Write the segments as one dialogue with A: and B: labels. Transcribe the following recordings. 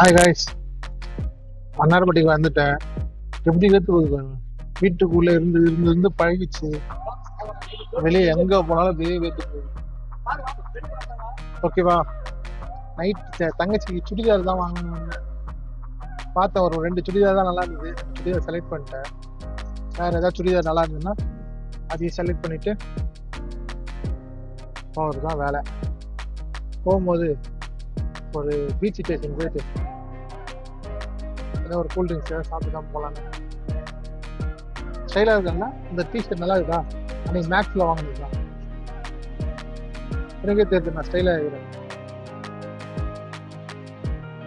A: Hi guys மன்னார்பட்டிக்கு வந்துட்டேன். எப்படி கேட்டு போகுது இருந்து இருந்து இருந்து பழகிச்சு வெளியே எங்கே போனாலும் வெளியே வேத்து போகுது ஓகேவா நைட் தங்கச்சிக்கு சுடிதார் தான் வாங்கணும். பார்த்தேன் ஒரு ரெண்டு சுடிதார் தான் நல்லா இருந்தது. சுடிதார் செலக்ட் பண்ணிட்டேன். வேறு ஏதாவது சுடிதார் நல்லா இருந்ததுன்னா அதையும் செலக்ட் பண்ணிவிட்டு போகிறது தான் வேலை. போகும்போது ஒரு பீச் ஸ்டேஷன் போயிட்டு ஏதோ ஒரு கூல் ட்ரிங்க்ஸ் ஏதாவது சாப்பிட்டு தான் போகலான்னு ஸ்டைலாக இருக்காங்கன்னா இந்த டிஷர்ட் நல்லா இருக்கா அன்னைக்கு மேக்ஸில் வாங்கினது தான் எனக்கே தெரியுது நான் ஸ்டைலாக இருக்கிறேன்.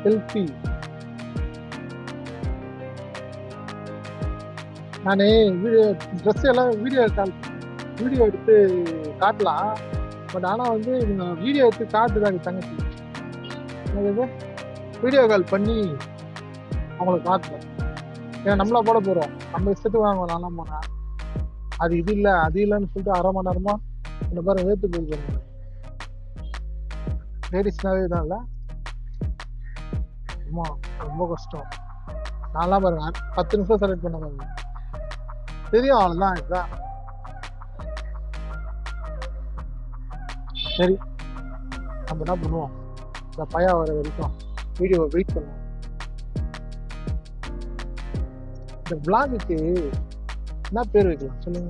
A: செல்ஃபி நான் வீடியோ ட்ரெஸ் எல்லாம் வீடியோ கால் வீடியோ எடுத்து காட்டலாம். பட் ஆனால் வந்து இவங்க வீடியோ எடுத்து காட்டுதாங்க தங்கச்சி. என்னது வீடியோ கால் பண்ணி அவங்களுக்கு காட்டுறோம். ஏன்னா நம்மளா போட போறோம். நம்ம இஷ்டத்துக்கு வாங்க நானும் போனேன் அது இது இல்லை அது இல்லைன்னு சொல்லிட்டு அரை மணி நேரமா இந்த பாரு வேத்து போய் லேடிஸ்னாவே தான் இல்லை? அம்மா ரொம்ப கஷ்டம். நான்லாம் பாருங்க பத்து நிமிஷம் செலக்ட் பண்ண பாருங்க. தெரியும் அவ்வளோதான் இதுதான் சரி நம்ம என்ன பண்ணுவோம்? இந்த பையன் வர வரைக்கும் வீடியோவை வெயிட் பண்ணுவோம். இந்த விளாகுக்கு என்ன பேர் வைக்கலாம்? சொல்லுங்க.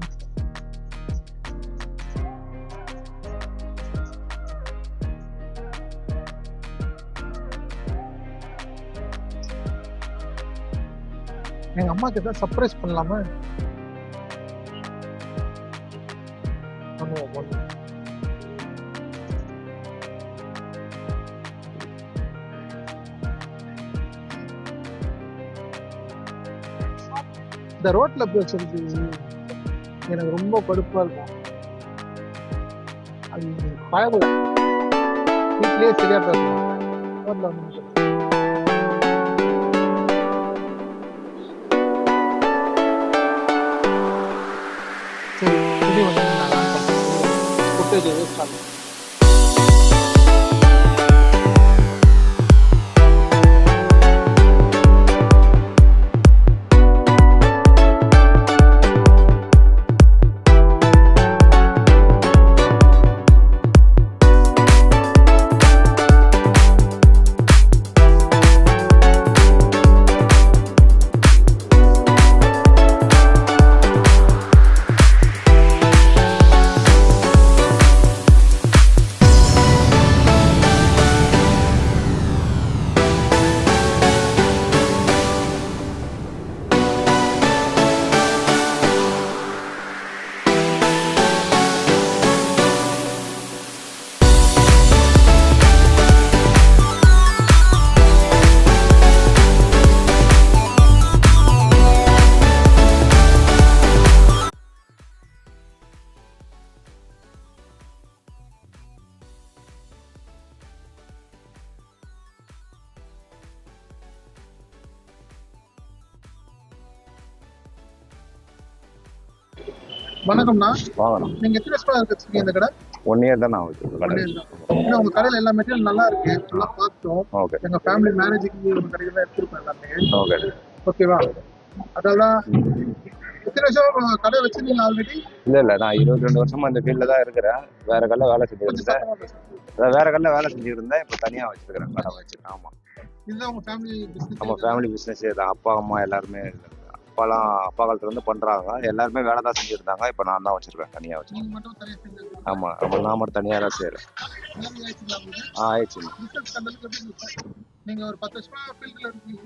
A: எங்க அம்மாக்கு ஏதாவது சர்ப்ரைஸ் பண்ணலாமா? பண்ணுவோம் பண்ணுவோம். இந்த ரோட்ல பேசுறது எனக்கு ரொம்ப கடுப்பா இருக்கும். அது பயப்பட வீட்லயே சரியா பேசணும் ரோட்ல வந்து சரி இது வந்து நான் ஃபுட்டேஜ் வேஸ்ட் ஆகும் வணக்கம்ண்ணா. நீங்க எத்தனை வருஷமா வச்சிருக்கீங்க இந்த கடை?
B: ஒன் இயர் தான் கடை.
A: ஏன்னா உங்க கடையில எல்லா மெட்டீரியல் நல்லா இருக்கு. நல்லா பார்த்தோம். எங்க ஃபேமிலி மேரேஜுக்கு உங்க கடையில தான் எடுத்திருப்போம் எல்லாமே.
B: ஓகே
A: ஓகேவா அதெல்லாம் எத்தனை வருஷம் கடை வச்சிருந்தீங்க ஆல்ரெடி
B: இல்ல இல்ல. நான் இருபத்தி ரெண்டு வருஷமா இந்த ஃபீல்ட்ல தான் இருக்கிறேன். வேற கல்ல வேலை
A: கொஞ்சம்
B: இருந்தேன். வேற கல்ல வேலை செஞ்சுட்டு இருந்தேன். இப்போ தனியா வச்சிருக்கிறேன். கடை வச்சிருக்கேன் ஆமா.
A: இதுதான் உங்க ஃபேமிலி
B: நம்ம
A: பிசினஸ்
B: ஃபேமிலி பிசினஸ் தான். அப்பா அம்மா எல்லாருமே அப்பாலாம் அப்பா காலத்துல இருந்து பண்றாங்க. எல்லாருமே வேலை தான் செஞ்சுட்டு இருந்தாங்க இப்போ நான் தான் வச்சிருக்கேன். தனியா வச்சிருக்கேன்.
A: நீங்க மட்டும் தனியா செஞ்சு
B: ஆமா. அப்ப நான் மட்டும் தனியா தான் செய்யறேன் ஆ ஆயிடுச்சு?
A: நீங்க ஒரு பத்து வருஷமா ஃபீல்ட்ல இருக்கீங்க.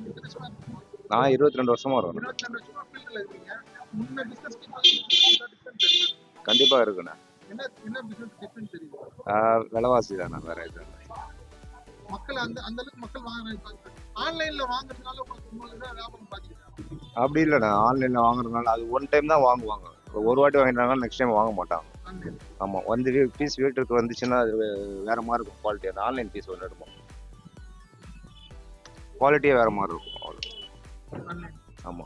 B: நான் இருபத்தி ரெண்டு வருஷமா வரும்
A: இருபத்தி ரெண்டு வருஷமா ஃபீல்ட்ல இருக்கீங்க. முன்ன பிசினஸ்
B: கண்டிப்பா இருக்குண்ணே.
A: என்ன என்ன பிசினஸ் டிஃபரன்ஸ் தெரியும்?
B: ஆஹ் விலைவாசி தானே வேற இல்ல.
A: மக்கள் அந்த அந்த அளவுக்கு மக்கள் வாங்குறாங்க. ஆன்லைன்ல வாங்குறதுனால உங்களுக்கு வியாபாரம் பாதிக்குது.
B: அப்படி இல்லைண்ணே ஆன்லைன்ல வாங்குறதுனால அது ஒன் டைம் தான் வாங்குவாங்க. ஒரு வாட்டி வாங்கிட்டாங்கன்னா நெக்ஸ்ட் டைம் வாங்க மாட்டாங்க.
A: ஆன்லைன்
B: ஆமா வந்து பீஸ் வீட்டுக்கு வந்துச்சுன்னா அது வேற மாதிரி இருக்கும் குவாலிட்டி அந்த ஆன்லைன் பீஸ் ஒன்று எடுப்போம். குவாலிட்டியே வேற மாதிரி இருக்கும் அவ்வளோ
A: ஆன்லைன்
B: ஆமா.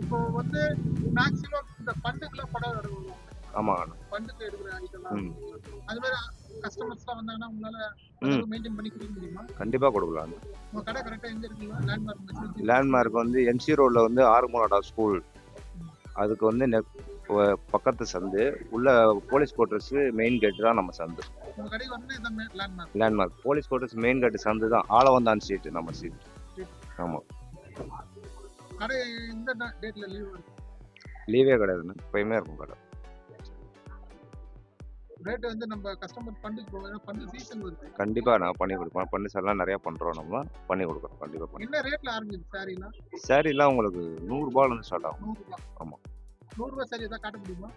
A: இப்போ வந்து மேக்ஸிமம் இந்த பண்டுக்குலாம் படம் எடுக்கணும்
B: ஆமாங்க
A: பண்டுக்கு எடுக்கிற ஐட்டம்லாம். அது மாதிரி கஸ்டமர்ஸ்லாம் வந்தாங்கன்னா உங்களால. மெயின்டைன் பண்ணி கொடுக்க முடியுமா?
B: கண்டிப்பாக கொடுக்கலாம்.
A: லேண்ட்மார்க்
B: வந்து எம்சி ரோட்ல வந்து ஆறுமுலாடா ஸ்கூல் அதுக்கு வந்து நெ ப- பக்கத்து சந்து. உள்ள போலீஸ் குவார்ட்டர்ஸ் மெயின் கேட் தான் நம்ம சந்து.
A: Landmark
B: police quarters main gate சந்து தான். ஆளவந்தான் ஸ்ட்ரீட் நம்ம ஸ்ட்ரீட் ஆமாம்
A: லீவே
B: கிடையாதுண்ணே. எப்பயுமே இருக்கும் கடை.
A: ரேட் வந்து நம்ம கஸ்டமர் போவோம் ஃபண்டு சீசன் வருது.
B: கண்டிப்பாக நான் பண்ணி கொடுப்பேன். பண்ணி சார்லாம் நிறையா பண்ணுறோம் நம்ம. பண்ணி கொடுக்குறோம். கண்டிப்பாக பண்ணி
A: என்ன ரேட்ல ஆரம்பிக்குது சாரிலாம்
B: சாரீலாம் உங்களுக்கு நூறுரூபாலேருந்து ஸ்டார்ட் ஆகும்.
A: நூறு ரூபாய்
B: ஆமா.
A: நூறு ரூபாய் சாரி ஏதாவது காட்ட முடியுமா?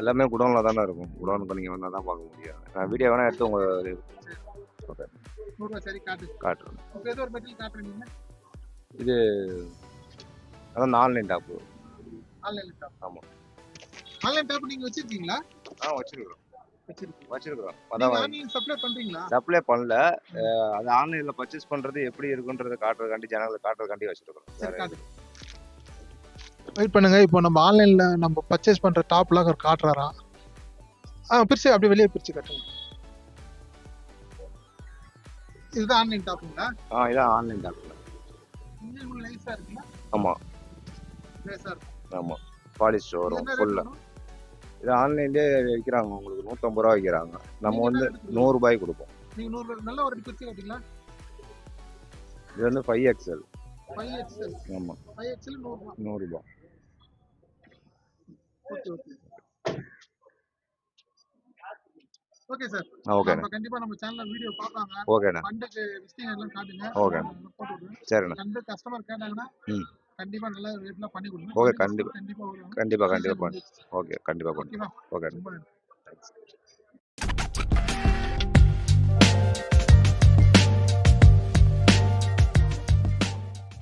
B: எல்லாமே குடோனில் தானே இருக்கும். குடோனுக்கு நீங்கள் வந்தால் தான் பார்க்க முடியாது நான் வீடியோ வேணால் எடுத்து உங்களுக்கு
A: நூறு ரூபாய் சாரி காட்டு
B: காட்டுறேன்.
A: இப்போ ஏதோ ஒரு மெட்டீரியல் காட்டுறீங்க
B: அதான் ஆன்லைன் டாப்பு
A: ஆன்லைன் டாப்
B: ஆமா.
A: ஆன்லைன் டாப் நீங்க வச்சிருக்கீங்களா?
B: ஆ வச்சிருக்கிறோம். வச்சிருக்கிறோம்.
A: சப்ளை பண்றீங்களா?
B: சப்ளை பண்ணல. அது ஆன்லைன்ல பர்ச்சேஸ் பண்றது எப்படி இருக்குன்றத காட்டுறதுக்காண்டி ஜனங்களுக்கு காட்டுறதுக்காண்டி வச்சிருக்கிறோம்.
A: வெயிட் பண்ணுங்க. இப்போ நம்ம ஆன்லைன்ல நம்ம பர்ச்சேஸ் பண்ற டாப்லாம் அவர் காட்டுறாராம் ஆ பிரிச்சு அப்படியே வெளியே பிரிச்சு காட்டுங்க. இதுதான் ஆன்லைன் டாப்புங்களா
B: ஆ இதான் ஆன்லைன்
A: இருக்குங்களா?
B: ஆமா.
A: லேசா இருக்கும்.
B: ஆமா.
A: இது
B: வரும் ஃபுல்லா? இது ஆன்லைன்லயே விற்கிறாங்க உங்களுக்கு நூற்றம்பது ரூபா விற்கிறாங்க நம்ம வந்து
A: என்ன rate கொடுக்குறீங்க?
B: நூறு ரூபாய்க்கு கொடுப்போம்.
A: நீங்க நூறு நல்ல ஒரு பிரிச்சு காட்டிங்களா?
B: இது வந்து ஃபைவ் எக்ஸ்எல்
A: ஃபைவ் எக்ஸ்எல்
B: ஆமா.
A: ஃபைவ் எக்ஸ்எல் நூறு ரூபாய்
B: நூறு ரூபாய்
A: ஓகே ஓகே. Okay sir. நம்ம கண்டிப்பா நம்ம சேனல்ல வீடியோ பார்ப்பாங்க
B: ஓகேண்ணே.
A: ஃபண்டுக்கு விசிட்டிங் எல்லாம் காட்டுங்க. விடுறேன்
B: சரிண்ணே.
A: கஸ்டமர் கேட்டாங்கன்னா
B: ம்.
A: கண்டிப்பா நல்ல ரேட்ல பண்ணி கொடுங்க.
B: Okay,
A: கண்டிப்பா
B: கண்டிப்பா.
A: கண்டிப்பா
B: பண்ணு. ஓகே கண்டிப்பா பண்ணு.
A: ஓகேவா
B: ஓகே
A: நன்றி.